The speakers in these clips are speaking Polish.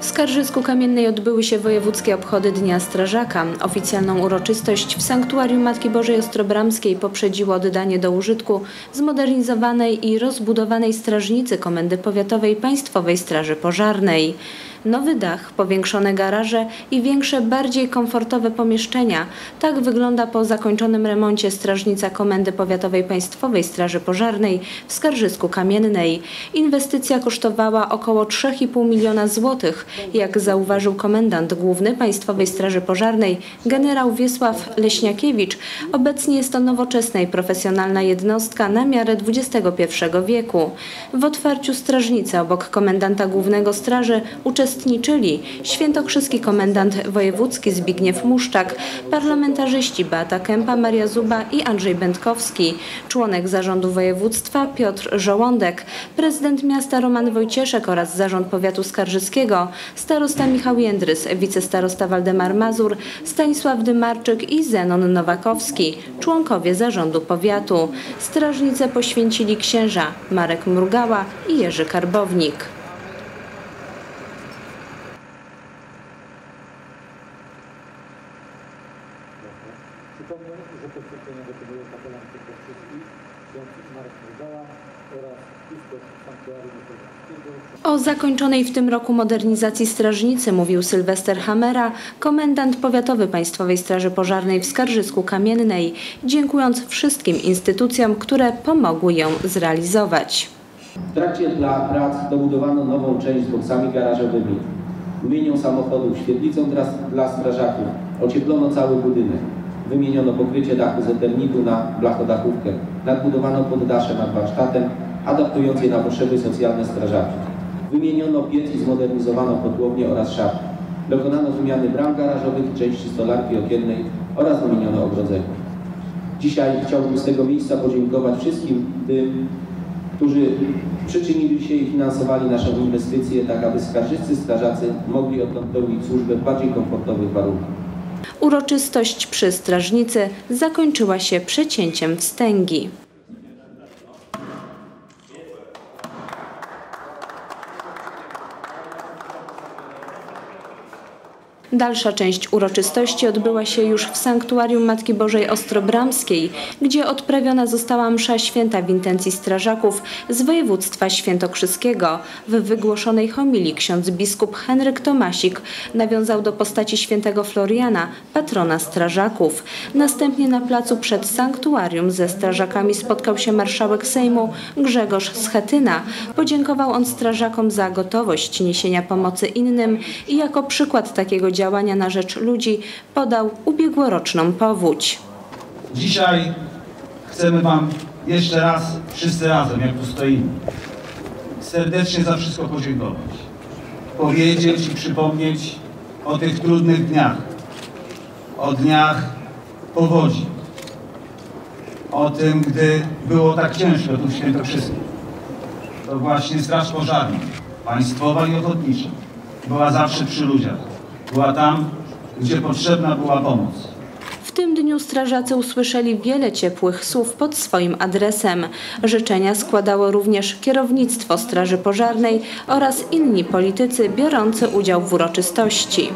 W Skarżysku Kamiennej odbyły się wojewódzkie obchody Dnia Strażaka. Oficjalną uroczystość w Sanktuarium Matki Bożej Ostrobramskiej poprzedziło oddanie do użytku zmodernizowanej i rozbudowanej strażnicy Komendy Powiatowej Państwowej Straży Pożarnej. Nowy dach, powiększone garaże i większe, bardziej komfortowe pomieszczenia. Tak wygląda po zakończonym remoncie strażnica Komendy Powiatowej Państwowej Straży Pożarnej w Skarżysku Kamiennej. Inwestycja kosztowała około 3,5 miliona złotych. Jak zauważył komendant główny Państwowej Straży Pożarnej generał Wiesław Leśniakiewicz, obecnie jest to nowoczesna i profesjonalna jednostka na miarę XXI wieku. W otwarciu strażnicy obok komendanta głównego straży uczestniczyli świętokrzyski komendant wojewódzki Zbigniew Muszczak, parlamentarzyści Beata Kępa, Maria Zuba i Andrzej Będkowski, członek zarządu województwa Piotr Żołądek, prezydent miasta Roman Wojcieszek oraz zarząd powiatu skarżyskiego, starosta Michał Jędrys, wicestarosta Waldemar Mazur, Stanisław Dymarczyk i Zenon Nowakowski, członkowie zarządu powiatu. Strażnicę poświęcili księża Marek Mrugała i Jerzy Karbownik. Przypomnę, że poświęcenie dokonuje kapelan tylko wszystkich, ksiądz Marek Mrugała oraz biskup Sanktuarium Ostrowskiego. O zakończonej w tym roku modernizacji strażnicy mówił Sylwester Hamera, komendant powiatowy Państwowej Straży Pożarnej w Skarżysku Kamiennej, dziękując wszystkim instytucjom, które pomogły ją zrealizować. W trakcie dla prac dobudowano nową część z boksami garażowymi, mynią samochodów, świetlicą dla, dla strażaków, ocieplono cały budynek, wymieniono pokrycie dachu z eternitu na blachodachówkę, nadbudowano poddasze nad warsztatem, adaptując je na potrzeby socjalne strażaków. Wymieniono piec i zmodernizowano kotłownię oraz szafy. Dokonano wymiany bram garażowych, części stolarki okiennej oraz wymieniono ogrodzenie. Dzisiaj chciałbym z tego miejsca podziękować wszystkim tym, którzy przyczynili się i finansowali naszą inwestycję, tak aby skarżyscy strażacy mogli odtąd pełnić służbę w bardziej komfortowych warunkach. Uroczystość przy strażnicy zakończyła się przecięciem wstęgi. Dalsza część uroczystości odbyła się już w sanktuarium Matki Bożej Ostrobramskiej, gdzie odprawiona została msza święta w intencji strażaków z województwa świętokrzyskiego. W wygłoszonej homilii ksiądz biskup Henryk Tomasik nawiązał do postaci świętego Floriana, patrona strażaków. Następnie na placu przed sanktuarium ze strażakami spotkał się marszałek Sejmu Grzegorz Schetyna. Podziękował on strażakom za gotowość niesienia pomocy innym i jako przykład takiego działania na rzecz ludzi podał ubiegłoroczną powódź. Dzisiaj chcemy Wam jeszcze raz, wszyscy razem, jak tu stoimy, serdecznie za wszystko podziękować. Powiedzieć i przypomnieć o tych trudnych dniach, o dniach powodzi, o tym, gdy było tak ciężko tu w Świętokrzyskim. To właśnie Straż Pożarna, państwowa i ochotnicza, była zawsze przy ludziach. Była tam, gdzie potrzebna była pomoc. W tym dniu strażacy usłyszeli wiele ciepłych słów pod swoim adresem. Życzenia składało również kierownictwo Straży Pożarnej oraz inni politycy biorący udział w uroczystości.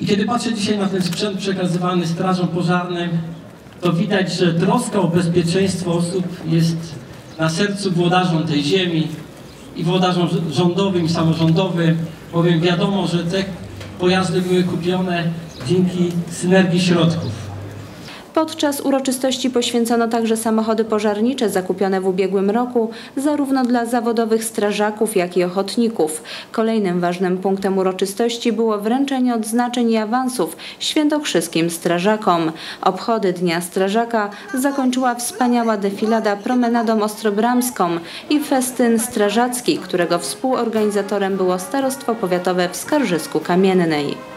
I kiedy patrzę dzisiaj na ten sprzęt przekazywany Strażom Pożarnym, to widać, że troska o bezpieczeństwo osób jest na sercu włodarzom tej ziemi i włodarzom rządowym i samorządowym, bowiem wiadomo, że te pojazdy były kupione dzięki synergii środków. Podczas uroczystości poświęcono także samochody pożarnicze zakupione w ubiegłym roku, zarówno dla zawodowych strażaków, jak i ochotników. Kolejnym ważnym punktem uroczystości było wręczenie odznaczeń i awansów świętokrzyskim strażakom. Obchody Dnia Strażaka zakończyła wspaniała defilada promenadą ostrobramską i festyn strażacki, którego współorganizatorem było Starostwo Powiatowe w Skarżysku Kamiennej.